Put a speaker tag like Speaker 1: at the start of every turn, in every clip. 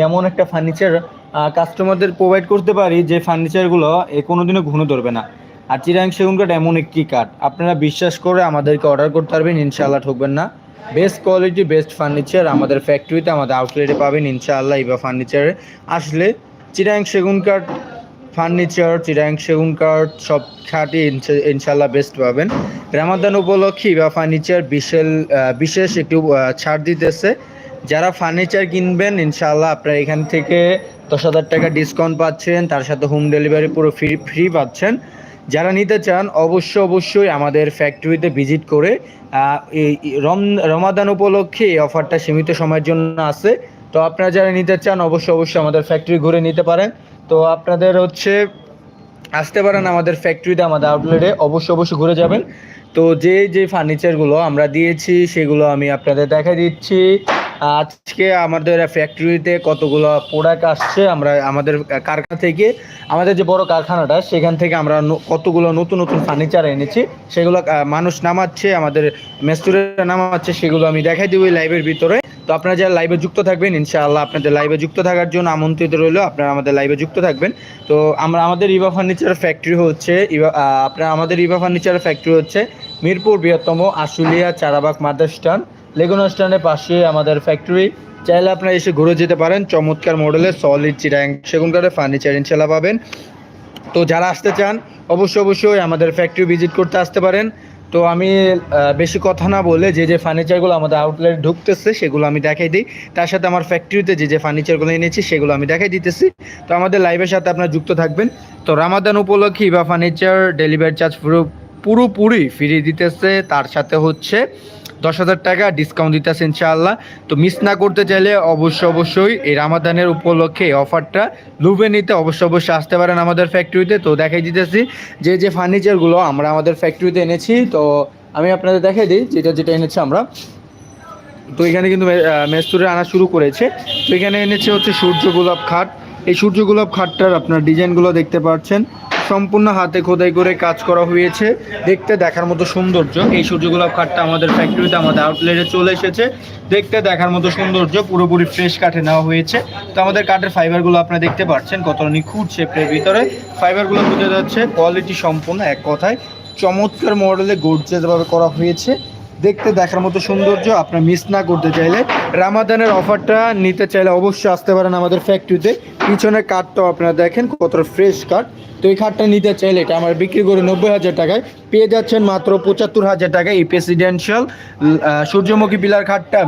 Speaker 1: এমন একটা ফার্নিচার কাস্টমারদের প্রোভাইড করতে পারি যে ফার্নিচারগুলো এ কোনোদিনও ঘুনো ধরবে না। আর চিরাং সেগুন কাঠ এমন একটি কাঠ। আপনারা বিশ্বাস করে আমাদেরকে অর্ডার করতে পারবেন, ইনশাআল্লাহ ঠকবেন না। বেস্ট কোয়ালিটি বেস্ট ফার্নিচার আমাদের ফ্যাক্টরিতে আমাদের আউটলেটে পাবেন, ইনশাআল্লাহ ইবা ফার্নিচারে আসলে চিরাং সেগুন কাঠ ফার্নিচার চিরাং সেগুন কাঠ সব খাটই ইনশা- ইনশাআল্লাহ বেস্ট পাবেন। রামাদান উপলক্ষে ইবা ফার্নিচার বিশেষ বিশেষ একটু ছাড় দিতেছে। যারা ফার্নিচার কিনবেন, ইনশাআল্লাহ আপনারা এখান থেকে দশ হাজার টাকা ডিসকাউন্ট পাচ্ছেন, তার সাথে হোম ডেলিভারি পুরো ফ্রি ফ্রি পাচ্ছেন। যারা নিতে চান অবশ্য অবশ্যই আমাদের ফ্যাক্টরিতে ভিজিট করে এই রম, রমাদান উপলক্ষে এই অফারটা সীমিত সময়ের জন্য আছে। তো আপনারা যারা নিতে চান, অবশ্যই অবশ্যই আমাদের ফ্যাক্টরি ঘুরে নিতে পারেন। তো আপনাদের হচ্ছে, আসতে পারেন আমাদের ফ্যাক্টরিতে আমাদের আউটলেটে অবশ্যই অবশ্যই ঘুরে যাবেন। তো যে যে ফার্নিচারগুলো আমরা দিয়েছি, সেগুলো আমি আপনাদের দেখা দিচ্ছি। আজকে আমাদের ফ্যাক্টরিতে কতগুলো প্রোডাক্ট আসছে, আমরা আমাদের কারখানা থেকে, আমাদের যে বড় কারখানাটা, সেখান থেকে আমরা কতগুলো নতুন নতুন ফার্নিচার এনেছি, সেগুলো মানুষ নামাচ্ছে, আমাদের মেস্তুরেরা নামাচ্ছে, সেগুলো আমি দেখাই দিব লাইভের ভিতরে। তো আপনারা যারা লাইভে যুক্ত থাকবেন, ইনশাআল্লাহ আপনাদের লাইভে যুক্ত থাকার জন্য আমন্ত্রিত রইল, আপনারা আমাদের লাইভে যুক্ত থাকবেন। তো আমরা, আমাদের ইভা ফার্নিচার ফ্যাক্টরি হচ্ছে ইভা আপনার আমাদের ইভা ফার্নিচার ফ্যাক্টরি হচ্ছে মিরপুর বৃহত্তম আশুলিয়া চারাবাগ মাদারস্টান লেগুনা স্ট্যান্ডের পাশে আমাদের ফ্যাক্টরি চাইলে আপনারা এসে ঘুরে যেতে পারেন চমৎকার মডেলের সলিড চিরাং সেগুন কাঠের ফার্নিচার ইনশাল্লাহ পাবেন। তো যারা আসতে চান, অবশ্যই অবশ্যই আমাদের ফ্যাক্টরি ভিজিট করতে আসতে পারেন। তো আমি বেশি কথা না বলে যে যে ফার্নিচারগুলো আমাদের আউটলেট ঢুকতেছে সেগুলো আমি দেখাই দিই। তার সাথে আমার ফ্যাক্টরিতে যে যে ফার্নিচারগুলো এনেছি সেগুলো আমি দেখাই দিতেছি। তো আমাদের লাইভের সাথে আপনারা যুক্ত থাকবেন। তো রামাদান উপলক্ষে বা ফার্নিচার ডেলিভারি চার্জ পুরো পুরোপুরি ফিরিয়ে দিতেছে। তার সাথে হচ্ছে দশ হাজার টাকা ডিসকাউন্ট দিতেছে ইনশাআল্লাহ। তো মিস না করতে চাইলে অবশ্যই অবশ্যই এই রামাদানের উপলক্ষে এই অফারটা লুবে নিতে অবশ্যই অবশ্যই আসতে পারেন আমাদের ফ্যাক্টরিতে তো দেখাই দিতেছি যে যে ফার্নিচারগুলো আমরা আমাদের ফ্যাক্টরিতে এনেছি। তো আমি আপনাদের দেখাই দিই, যেটা যেটা এনেছি আমরা। তো এখানে কিন্তু মেস্তুরে আনা শুরু করেছে। তো এখানে এনেছে হচ্ছে সূর্য গোলাপ খাট। এই সূর্য গোলাপ খাটটার আপনার ডিজাইনগুলো দেখতে পাচ্ছেন। সম্পূর্ণ হাতে খোদাই করে কাজ করা হয়েছে। দেখতে, দেখার মতো সৌন্দর্য। এই সূর্য গোলাপ খাটটা আমাদের ফ্যাক্টরিতে আমাদের আউটলেটে চলে এসেছে। দেখতে, দেখার মতো সৌন্দর্য পুরোপুরি ফ্রেশ কাঠে নেওয়া হয়েছে। তো আমাদের কাঠের ফাইবারগুলো আপনারা দেখতে পাচ্ছেন, কত নিখুঁত শেপের ভিতরে। ফাইবারগুলো বোঝা যাচ্ছে কোয়ালিটি সম্পূর্ণ এক কথায় চমৎকার মডেলে গর্জেসভাবে করা হয়েছে। দেখতে, দেখার মতো সৌন্দর্য, আপনার মিস না করতে চাইলে রামাদানের অফারটা নিতে চাইলে অবশ্যই আসতে পারেন আমাদের ফ্যাক্টরিতে পিছনের কাঠটাও আপনারা দেখেন কতটা ফ্রেশ কাঠ তো এই খাটটা নিতে চাইলে এটা আমার বিক্রি করে নব্বই হাজার টাকায়। পেয়ে যাচ্ছেন মাত্র পঁচাত্তর হাজার টাকায় এই প্রেসিডেন্সিয়াল সূর্যমুখী পিলার খাটটা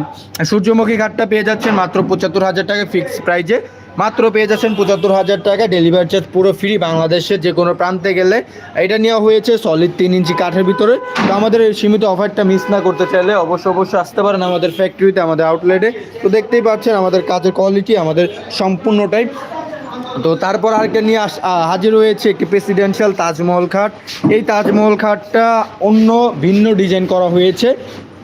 Speaker 1: সূর্যমুখী খাটটা পেয়ে যাচ্ছেন মাত্র পঁচাত্তর হাজার টাকায় ফিক্সড প্রাইজে মাত্র পেয়ে যাচ্ছেন পঁচাত্তর হাজার টাকা ডেলিভারি চার্জ পুরো ফ্রি বাংলাদেশের যে কোনো প্রান্তে গেলে। এটা নেওয়া হয়েছে সলিড তিন ইঞ্চি কাঠের ভিতরে। তো আমাদের সীমিত অফারটা মিস না করতে চাইলে অবশ্য অবশ্যই আসতে পারেন আমাদের ফ্যাক্টরিতে আমাদের আউটলেটে তো দেখতেই পাচ্ছেন আমাদের কাজের কোয়ালিটি আমাদের সম্পূর্ণটাই। তো তারপর আরেকটা নিয়ে আস হাজির হয়েছে একটি প্রেসিডেন্সিয়াল তাজমহল খাট। এই তাজমহল খাটটা অন্য ভিন্ন ডিজাইন করা হয়েছে।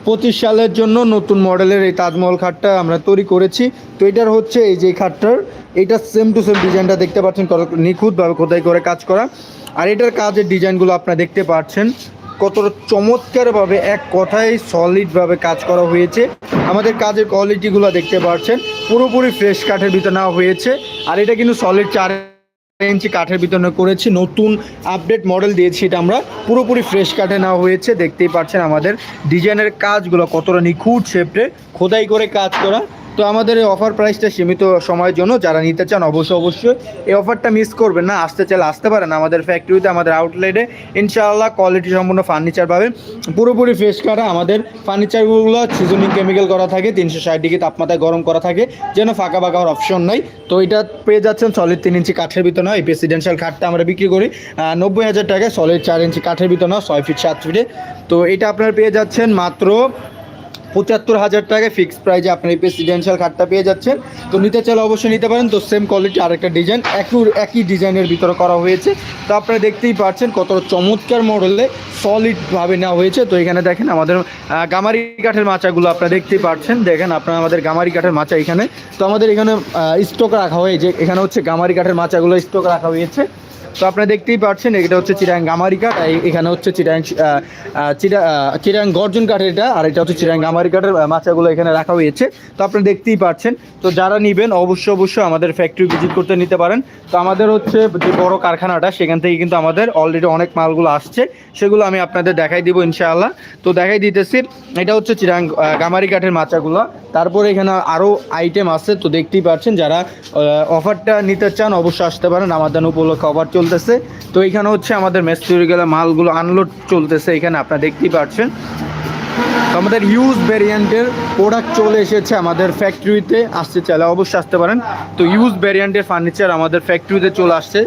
Speaker 1: পঁচিশ সালের জন্য নতুন মডেলের এই তাজমহল খাটটা আমরা তৈরি করেছি। তো এটার হচ্ছে এই যে খাটটার, এটা সেম টু সেম ডিজাইনটা দেখতে পাচ্ছেন নিখুঁতভাবে খোদাই করে কাজ করা। আর এটার কাজের ডিজাইনগুলো আপনারা দেখতে পাচ্ছেন। কতটা চমৎকারভাবে এক কথায় সলিডভাবে কাজ করা হয়েছে। আমাদের কাজের কোয়ালিটিগুলো দেখতে পাচ্ছেন। পুরোপুরি ফ্রেশ কাঠের ভিতরে নেওয়া হয়েছে। আর এটা কিন্তু সলিড চার ইঞ্চি কাঠের ভিতরে করেছি। নতুন আপডেট মডেল দিয়েছি এটা আমরা। পুরোপুরি ফ্রেশ কাঠে নেওয়া হয়েছে। দেখতেই পাচ্ছেন আমাদের ডিজাইনের কাজগুলো কতটা নিখুঁত শেপে খোদাই করে কাজ করা। তো আমাদের এই অফার প্রাইসটা সীমিত সময়ের জন্য যারা নিতে চান অবশ্যই অবশ্যই এই অফারটা মিস করবেন না। আসতে চাইলে আসতে পারেন আমাদের ফ্যাক্টরিতে আমাদের আউটলেটে ইনশাআল্লাহ কোয়ালিটি সম্পূর্ণ ফার্নিচার পাবেন। পুরোপুরি ফ্রেশ কাটা আমাদের ফার্নিচারগুলো সিজনিং কেমিক্যাল করা থাকে, তিনশো ষাট ডিগ্রি তাপমাত্রায় গরম করা থাকে, যেন ফাঁকা ফাঁকা হওয়ার অপশন নাই। তো এটা পেয়ে যাচ্ছেন সলিড তিন ইঞ্চি কাঠের ভিতর নয়, এই প্রেসিডেন্সিয়াল খাটটা আমরা বিক্রি করি। নব্বই হাজার টাকায় সলিড চার ইঞ্চি কাঠের ভিতর নয়, ছয় ফিট সাত ফিটে তো এটা আপনারা পেয়ে যাচ্ছেন মাত্র পঁচাত্তর হাজার টাকায় ফিক্সড প্রাইজে আপনি এই প্রেসিডেন্সিয়াল কার্ডটা পেয়ে যাচ্ছেন। তো নিতে চাইলে অবশ্যই নিতে পারেন। তো সেম কোয়ালিটি আরেকটা ডিজাইন একই একই ডিজাইনের ভিতরে করা হয়েছে। তো আপনারা দেখতেই পাচ্ছেন কত চমৎকার মডেলে সলিডভাবে নেওয়া হয়েছে। তো এখানে দেখেন আমাদের গামারি কাঠের মাচাগুলো আপনারা দেখতেই পাচ্ছেন। দেখেন আপনারা আমাদের গামারি কাঠের মাচা এখানে। তো আমাদের এখানে স্টক রাখা হয়েছে। এখানে হচ্ছে গামারি কাঠের মাচাগুলো স্টক রাখা হয়েছে। তো আপনারা দেখতেই পাচ্ছেন, এটা হচ্ছে চিরাং গামারি কাঠ এখানে হচ্ছে চিরাং চিরা চিরাং গর্জন কাঠের এটা, আর এটা হচ্ছে চিরাং গামারি কাঠের মাচাগুলো এখানে রাখা হয়েছে। তো আপনারা দেখতেই পাচ্ছেন, তো যারা নেবেন, অবশ্যই অবশ্যই আমাদের ফ্যাক্টরি ভিজিট করতে নিতে পারেন। তো আমাদের হচ্ছে যে বড় কারখানাটা, সেখান থেকে কিন্তু আমাদের অলরেডি অনেক মালগুলো আসছে, সেগুলো আমি আপনাদের দেখাই দিব ইনশাআল্লাহ। তো দেখাই দিতেছি, এটা হচ্ছে চিরাং গামারি কাঠের মাচাগুলো। তারপরে এখানে আরও আইটেম আছে, তো দেখতেই পাচ্ছেন, যারা অফারটা নিতে চান, অবশ্যই আসতে পারেন। আমাদের উপলক্ষে অফার চলতেছে। তো এখানে হচ্ছে আমাদের মেস্তুরি গেলে মালগুলো আনলোড চলতেছে এখানে, আপনারা দেখতেই পাচ্ছেন তো আমাদের ইউজ ভ্যারিয়েন্টের প্রোডাক্ট চলে এসেছে আমাদের ফ্যাক্টরিতে আসতে চাইলে অবশ্যই আসতে পারেন। তো ইউজ ভ্যারিয়েন্টের ফার্নিচার আমাদের ফ্যাক্টরিতে চলে আসছে।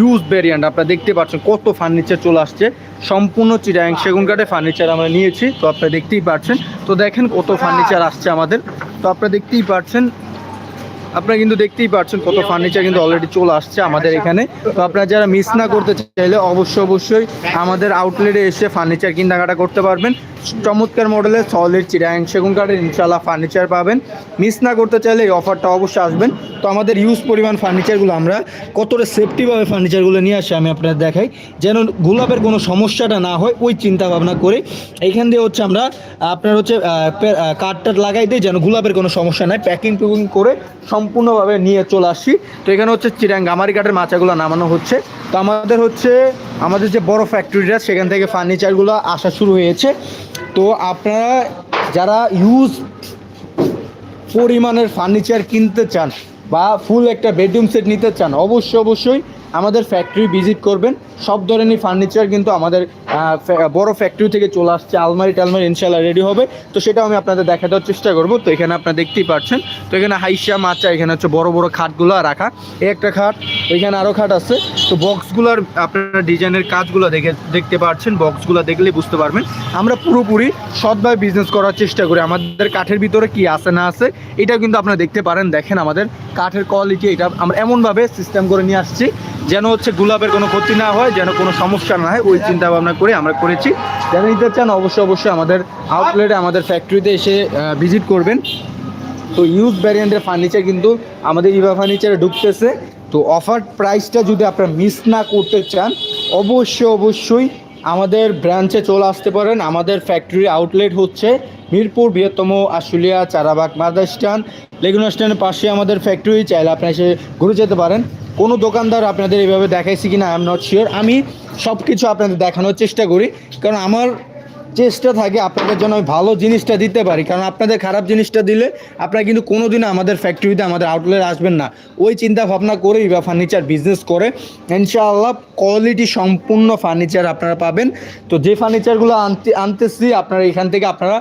Speaker 1: ইউজ ভ্যারিয়েন্ট আপনারা দেখতে পাচ্ছেন কত ফার্নিচার চলে আসছে। সম্পূর্ণ চিরাং সেগুন কাঠের ফার্নিচার আমরা নিয়েছি, তো আপনারা দেখতেই পাচ্ছেন তো দেখেন কত ফার্নিচার আসছে আমাদের। তো আপনারা দেখতেই পাচ্ছেন আপনারা কিন্তু দেখতেই পাচ্ছেন কত ফার্নিচার কিন্তু অলরেডি চলে আসছে আমাদের এখানে। তো আপনারা যারা মিস না করতে চাইলে অবশ্যই অবশ্যই আমাদের আউটলেটে এসে ফার্নিচার কেনাকাটা করতে পারবেন। চমৎকার মডেলের সলিড চিরাং সেগুন কাঠের ইনশাল্লাহ ফার্নিচার পাবেন। মিস না করতে চাইলে এই অফারটা অবশ্যই আসবেন। তো আমাদের ইউজ পরিমাণ ফার্নিচারগুলো আমরা কতটা সেফটিভাবে ফার্নিচারগুলো নিয়ে আসি আমি আপনাদের দেখাই। যেন গোলাপের কোনো সমস্যাটা না হয়, ওই চিন্তা ভাবনা করে। এইখান দিয়ে হচ্ছে আমরা, আপনার হচ্ছে কাঠটা লাগাই দিই যেন গোলাপের কোনো সমস্যা নাই। প্যাকিং টুকিং করে সম্পূর্ণভাবে নিয়ে চলে আসি। তো এখানে হচ্ছে চিরাং গামারি কাঠের মাচাগুলো নামানো হচ্ছে। তো আমাদের হচ্ছে, আমাদের যে বড় ফ্যাক্টরিটা সেখান থেকে ফার্নিচারগুলো আসা শুরু হয়েছে। তো আপনারা যারা ইউজ পরিমাণের ফার্নিচার কিনতে চান বা ফুল একটা বেডরুম সেট নিতে চান, অবশ্যই অবশ্যই আমাদের ফ্যাক্টরি ভিজিট করবেন। সব ধরনের ফার্নিচার কিন্তু আমাদের বড় ফ্যাক্টরি থেকে চলে আসছে। আলমারি টালমারি ইনশাল্লাহ রেডি হবে। তো সেটাও আমি আপনাদের দেখা দেওয়ার চেষ্টা করব। তো এখানে আপনারা দেখতেই পাচ্ছেন। তো এখানে হাইসা, মাচা, এখানে হচ্ছে বড় বড় খাটগুলো রাখা। এই একটা খাট এখানে আরও খাট আছে। তো বক্সগুলোর আপনারা ডিজাইনের কাজগুলো দেখে, দেখতে পাচ্ছেন। বক্সগুলো দেখলেই বুঝতে পারবেন। আমরা পুরোপুরি সৎভাবে বিজনেস করার চেষ্টা করি। আমাদের কাঠের ভিতরে কি আছে না আছে এটা কিন্তু আপনারা দেখতে পারেন। দেখেন আমাদের কাঠের কোয়ালিটি এটা আমরা এমনভাবে সিস্টেম করে নিয়ে আসছি যেন হচ্ছে গোলাপের কোনো ক্ষতি না হয়, যেন কোনো সমস্যা না হয়, ওই চিন্তা ভাবনা করে আমরা করেছি। যারা নিতে চান অবশ্যই অবশ্যই আমাদের আউটলেটে আমাদের ফ্যাক্টরিতে এসে ভিজিট করবেন। তো ইউজ ভ্যারিয়েন্টের ফার্নিচার কিন্তু আমাদের ইভা ফার্নিচারে ঢুকতেছে। তো অফার প্রাইসটা যদি আপনারা মিস না করতে চান, অবশ্যই অবশ্যই আমাদের ব্রাঞ্চে চলে আসতে পারেন। আমাদের ফ্যাক্টরি আউটলেট হচ্ছে মিরপুর, বৃহত্তম আশুলিয়া, চারাবাগ মাদার স্ট্যান্ড লেগুনা স্ট্যান্ডের পাশে আমাদের ফ্যাক্টরি চাইলে আপনারা এসে ঘুরে যেতে পারেন। কোনো দোকানদার আপনাদের এইভাবে দেখাইছি কি না আই এম নট শিওর আমি সব কিছু আপনাদের দেখানোর চেষ্টা করি, কারণ আমার চেষ্টা থাকে আপনাদের জন্য আমি ভালো জিনিসটা দিতে পারি। কারণ আপনাদের খারাপ জিনিসটা দিলে আপনারা কিন্তু কোনোদিনও আমাদের ফ্যাক্টরিতে আমাদের আউটলেট আসবেন না। ওই চিন্তা ভাবনা করেই বা ফার্নিচার বিজনেস করে, ইনশাআল্লাহ কোয়ালিটি সম্পূর্ণ ফার্নিচার আপনারা পাবেন। তো যে ফার্নিচারগুলো আনতে, আনতেছি, আপনারা এখান থেকে আপনারা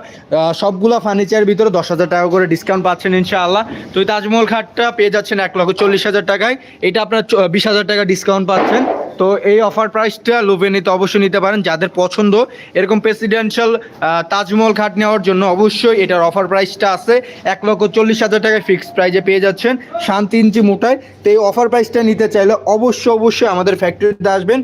Speaker 1: সবগুলো ফার্নিচারের ভিতরে দশ হাজার টাকা করে ডিসকাউন্ট পাচ্ছেন ইনশাআল্লাহ। তো তাজমহল খাটটা পেয়ে যাচ্ছেন এক লক্ষ চল্লিশ হাজার টাকায়। এটা আপনার বিশ হাজার টাকা ডিসকাউন্ট পাচ্ছেন। তো এই অফার প্রাইসটা লোভে নিতে অবশ্যই নিতে পারেন। যাদের পছন্দ, এরকম প্রেসিডেন্সিয়াল তাজমহল খাট নেওয়ার জন্য অবশ্যই এটার অফার প্রাইসটা আছে। এক লক্ষ চল্লিশ হাজার টাকায় ফিক্সড প্রাইজে পেয়ে যাচ্ছেন শান্তি ইঞ্চি মোটায়। তো এই অফার প্রাইসটা নিতে চাইলে অবশ্যই অবশ্যই আমাদের ফ্যাক্টরিতে আসবেন।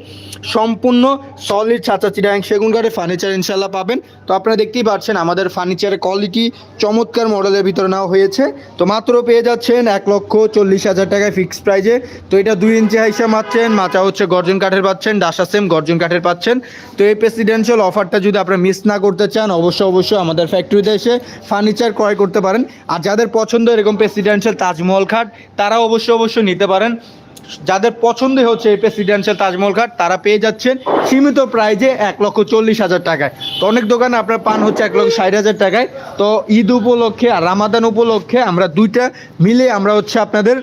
Speaker 1: সম্পূর্ণ সলিড ছাঁচা চিরাং সেগুন কাঠের ফার্নিচার ইনশাল্লাহ পাবেন। তো আপনারা দেখতেই পাচ্ছেন আমাদের ফার্নিচারের কোয়ালিটি চমৎকার মডেলের ভিতরে নেওয়া হয়েছে। তো মাত্র পেয়ে যাচ্ছেন এক লক্ষ চল্লিশ হাজার টাকায় ফিক্সড প্রাইজে তো এটা দুই ইঞ্চি হাইসা মাচ্ছেন মাচা হচ্ছে গর্জন কাঠের পাচ্ছেন, ডাসা সেম গর্জন কাঠের পাচ্ছেন। তো এই প্রেসিডেন্সিয়াল অফারটা যদি আপনারা মিস না করতে চান, অবশ্যই অবশ্যই আমাদের ফ্যাক্টরিতে এসে ফার্নিচার ক্রয় করতে পারেন। আর যাদের পছন্দ এরকম প্রেসিডেন্সিয়াল তাজমহল খাট, তারা অবশ্যই অবশ্যই নিতে পারেন। যাদের পছন্দই হচ্ছে এই প্রেসিডেন্সিয়াল তাজমহল খাট, তারা পেয়ে যাচ্ছেন সীমিত প্রাইজে এক লক্ষ চল্লিশ হাজার টাকায়। তো অনেক দোকানে আপনার পান হচ্ছে এক লক্ষ ষাট হাজার টাকায়। তো ঈদ উপলক্ষে আর রামাদান উপলক্ষে আমরা দুইটা মিলে আমরা হচ্ছে আপনাদের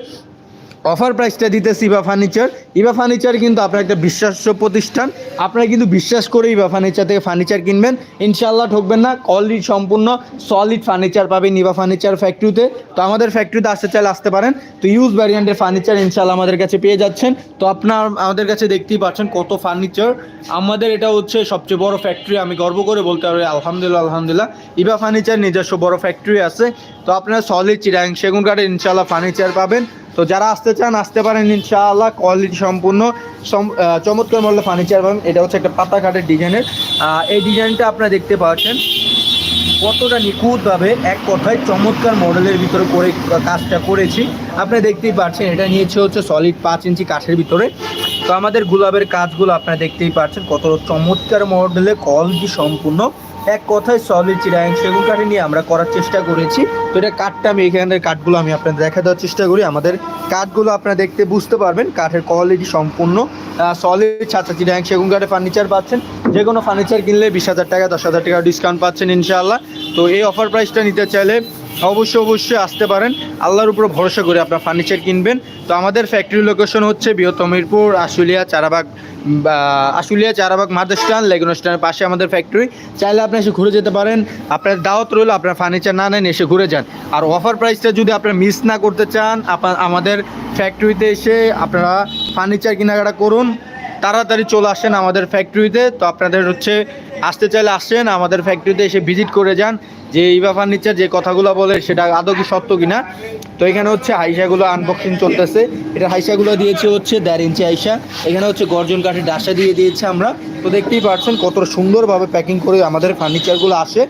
Speaker 1: অফার প্রাইসটা দিতেছি ইবা ফার্নিচার। ইবা ফার্নিচার কিন্তু আপনার একটা বিশ্বাস্য প্রতিষ্ঠান। আপনারা কিন্তু বিশ্বাস করে ইবা ফার্নিচার থেকে ফার্নিচার কিনবেন। ইনশাল্লাহ ঠকবেন না। কোয়ালিটি সম্পূর্ণ সলিড ফার্নিচার পাবেন ইবা ফার্নিচার ফ্যাক্টরিতে তো আমাদের ফ্যাক্টরিতে আসতে চাইলে আসতে পারেন। তো ইউজ ভ্যারিয়েন্টের ফার্নিচার ইনশাল্লাহ আমাদের কাছে পেয়ে যাচ্ছেন। তো আপনার, আমাদের কাছে দেখতেই পাচ্ছেন কত ফার্নিচার। আমাদের এটা হচ্ছে সবচেয়ে বড় ফ্যাক্টরি আমি গর্ব করে বলতে পারি। আলহামদুলিল্লাহ আলহামদুলিল্লাহ। ইবা ফার্নিচার নিজস্ব বড় ফ্যাক্টরি আছে। তো আপনারা সলিড চিরাং সেগুন কাঠের ইনশাল্লাহ ফার্নিচার পাবেন। তো যারা আসতে চান, আসতে পারেন ইনশাআল্লাহ কোয়ালিটি সম্পূর্ণ চমৎকার মূল্য ফার্নিচার পাবেন। এটা হচ্ছে একটা পাতা কাঠের ডিজাইনের। এই ডিজাইনটা আপনারা দেখতে পাচ্ছেন। কতটা নিখুঁতভাবে এক কথায় চমৎকার মডেলের ভিতরে করে কাজটা করেছি। আপনি দেখতেই পাচ্ছেন, এটা নিয়েছে হচ্ছে সলিড পাঁচ ইঞ্চি কাঠের ভিতরে। তো আমাদের গুলাবের কাজগুলো আপনারা দেখতেই পাচ্ছেন, কত চমৎকার মডেলে কোয়ালিটি সম্পূর্ণ। এক কথায় সলিড চিরাং সেগুন কাঠি নিয়ে আমরা করার চেষ্টা করেছি। তো এটা কাঠটা আমি এখানের কাঠগুলো আমি আপনাদের দেখা দেওয়ার চেষ্টা করি। আমাদের কাঠগুলো আপনারা দেখতে বুঝতে পারবেন, কাঠের কোয়ালিটি সম্পূর্ণ। সলিড ছাতা চিরাং সেগুন কাঠের ফার্নিচার পাচ্ছেন। যে কোনো ফার্নিচার কিনলে বিশ হাজার টাকা, দশ হাজার টাকা ডিসকাউন্ট পাচ্ছেন ইনশাআল্লাহ। তো এই অফার প্রাইসটা নিতে চাইলে অবশ্যই অবশ্যই আসতে পারেন। আল্লাহর উপর ভরসা করে আপনার ফার্নিচার কিনবেন। তো আমাদের ফ্যাক্টরি লোকেশন হচ্ছে বৃহত্তম মিরপুর আশুলিয়া, চারাবাগ আশুলিয়া, চারাবাগ মাদারস্টান লেগুন স্ট্যান্ডের পাশে আমাদের ফ্যাক্টরি চাইলে আপনি এসে ঘুরে যেতে পারেন। আপনার দাওয়াত রইল, আপনার ফার্নিচার না নেন, এসে ঘুরে যান। আর অফার প্রাইসটা যদি আপনারা মিস না করতে চান আমাদের ফ্যাক্টরিতে এসে আপনারা ফার্নিচার কেনাকাটা করুন। তাড়াতাড়ি চলে আসেন আমাদের ফ্যাক্টরিতে তো। আপনাদের হচ্ছে, আসতে চাইলে আসেন, আমাদের ফ্যাক্টরিতে এসে ভিজিট করে যান। যে ইভা ফার্নিচার যে কথাগুলো বলে সেটা আদৌ কি সত্য কিনা? তো এখানে হচ্ছে হাইসাগুলো আনবক্সিং চলতেছে। এটা হাইসাগুলো দিয়েছে হচ্ছে দেড় ইঞ্চি হাইসা। এখানে হচ্ছে গর্জন কাঠের ডাসা দিয়ে দিয়েছে আমরা। তো দেখতেই পাচ্ছেন কত সুন্দরভাবে প্যাকিং করে আমাদের ফার্নিচারগুলো আসে।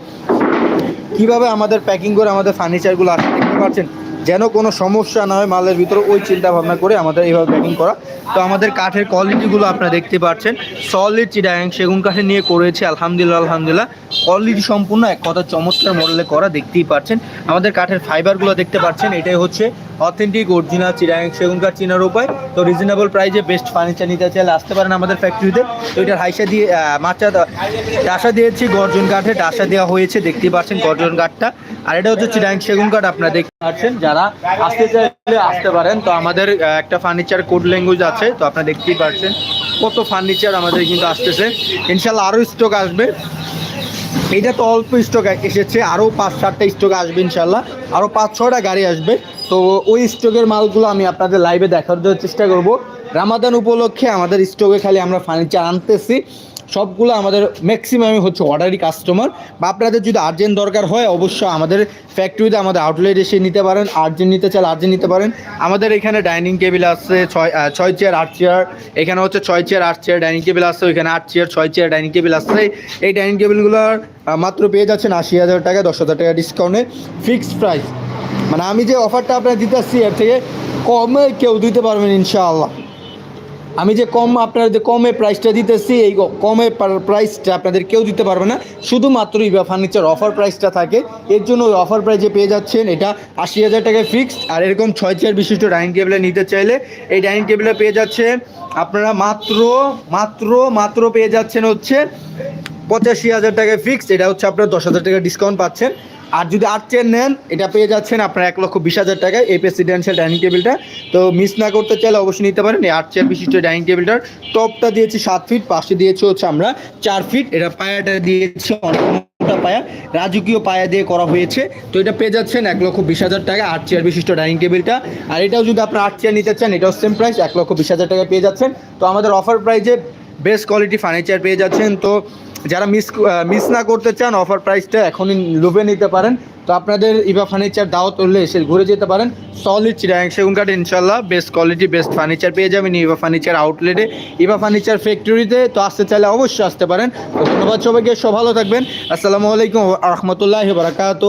Speaker 1: কীভাবে আমাদের প্যাকিং করে আমাদের ফার্নিচারগুলো আসে, দেখতে পাচ্ছেন যেন কোনো সমস্যা না হয় মালের ভিতরে, ওই চিন্তা ভাবনা করে আমাদের এইভাবে প্যাকিং করা। তো আমাদের কাঠের কোয়ালিটিগুলো আপনারা দেখতে পাচ্ছেন। সলিড চিডাং সেগুন কাঠে নিয়ে করেছে, আলহামদুলিল্লাহ আলহামদুলিল্লাহ। কোয়ালিটি সম্পূর্ণ এক কথা চমৎকার মডেলে করা, দেখতেই পাচ্ছেন। আমাদের কাঠের ফাইবারগুলো দেখতে পাচ্ছেন, এটাই হচ্ছে অথেন্টিক, অরিজিনাল চিডাং সেগুন কাঠ চিনার উপায়। তো রিজনেবল প্রাইসে বেস্ট ফার্নিচার নিতে চাইলে আসতে পারেন আমাদের ফ্যাক্টরিতে তো এটার হাইসা দিয়ে দেওয়া- ডাসা দিয়েছি, গর্জন কাঠে ডাসা দেওয়া হয়েছে, দেখতেই পাচ্ছেন গর্জন কাঠটা। আর এটা হচ্ছে চিডাং সেগুন কাঠ, আপনারা দেখতে পাচ্ছেন। যারা আসতে চাইলে আসতে পারেন। তো আমাদের একটা ফার্নিচার কোড ল্যাঙ্গুয়েজ আছে, তো আপনারা দেখতেই পাচ্ছেন। কত ফার্নিচার আমাদের কিন্তু আসতেছে। ইনশাল্লাহ আরও স্টক আসবে। এটা তো অল্প স্টক এসেছে আরও পাঁচ, সাতটা স্টক আসবে ইনশাল্লাহ আরও পাঁচ ছটা গাড়ি আসবে। তো ওই স্টকের মালগুলো আমি আপনাদের লাইভে দেখার চেষ্টা করব। রামাদান উপলক্ষে আমাদের স্টকে খালি আমরা ফার্নিচার আনতেছি। সবগুলো আমাদের ম্যাক্সিমামই হচ্ছে অর্ডারি কাস্টমার বা আপনাদের যদি আর্জেন্ট দরকার হয়, অবশ্যই আমাদের ফ্যাক্টরিতে আমাদের আউটলেট এসে নিতে পারেন। আর্জেন্ট নিতে চাইলে আর্জেন্ট নিতে পারেন। আমাদের এখানে ডাইনিং টেবিল আছে, ছয় ছয় চেয়ার আট চেয়ার এখানে হচ্ছে ছয় চেয়ার আট চেয়ার ডাইনিং টেবিল আছে, ওইখানে আট চেয়ার ছয় চেয়ার ডাইনিং টেবিল আছে। এই ডাইনিং টেবিলগুলোর মাত্র পেয়ে যাচ্ছেন আশি হাজার টাকা, দশ হাজার টাকা ডিসকাউন্টে ফিক্সড প্রাইস মানে আমি যে অফারটা আপনার দিতে আসছি, এর থেকে কমে কেউ দিতে পারবেন ইনশাআল্লাহ। আমি যে কম আপনার যে কমে প্রাইসটা দিতেছি, এই কমে পার- প্রাইসটা আপনাদের কেউ দিতে পারবে না। শুধুমাত্র ইবা ফার্নিচার অফার প্রাইসটা থাকে। এর জন্য ওই অফার প্রাইসে পেয়ে যাচ্ছেন, এটা আশি হাজার টাকায় ফিক্সড আর এরকম ছয় চেয়ার বিশিষ্ট ডাইনিং টেবিলে নিতে চাইলে এই ডাইনিং টেবিলে পেয়ে যাচ্ছেন আপনারা মাত্র মাত্র মাত্র পেয়ে যাচ্ছেন হচ্ছে পঁচাশি হাজার টাকায় ফিক্সড এটা হচ্ছে আপনার দশ হাজার টাকা ডিসকাউন্ট পাচ্ছেন। আর যদি আট চেয়ার নেন, এটা পেয়ে যাচ্ছেন আপনার এক লক্ষ বিশ হাজার টাকায় এই প্রেসিডেন্সিয়াল ডাইনিং টেবিলটা তো মিস না করতে চাইলে অবশ্যই নিতে পারেন এই আট চেয়ার বিশিষ্ট ডাইনিং টেবিলটার টপটা দিয়েছি সাত ফিট পাশে দিয়েছি হচ্ছে আমরা চার ফিট এটা পায়াটা দিয়েছি অনেক পায়া, রাজকীয় পায়া দিয়ে করা হয়েছে। তো এটা পেয়ে যাচ্ছেন এক লক্ষ বিশ হাজার টাকা আট চেয়ার বিশিষ্ট ডাইনিং টেবিলটা আর এটাও যদি আপনার আট চেয়ার নিতে চান, এটাও সেম প্রাইস এক লক্ষ বিশ হাজার টাকা পেয়ে যাচ্ছেন। তো আমাদের অফার প্রাইজে বেস্ট কোয়ালিটি ফার্নিচার পেয়ে যাচ্ছেন। তো যারা মিস মিস না করতে চান অফার প্রাইসটা এখনই লোভে নিতে পারেন। তো আপনাদের ইভা ফার্নিচার দাওয়াত করলে এসে ঘুরে যেতে পারেন। সলিড চিরাং সেগুন কাঠ ইনশাল্লাহ বেস্ট কোয়ালিটি বেস্ট ফার্নিচার পেয়ে যাবেন ইভা ফার্নিচার আউটলেটে ইভা ফার্নিচার ফ্যাক্টরিতে তো আসতে চাইলে অবশ্যই আসতে পারেন। তো ধন্যবাদ সবাইকে সব ভালো থাকবেন। আসসালামু আলাইকুম রহমতুল্লাহ বারাকাত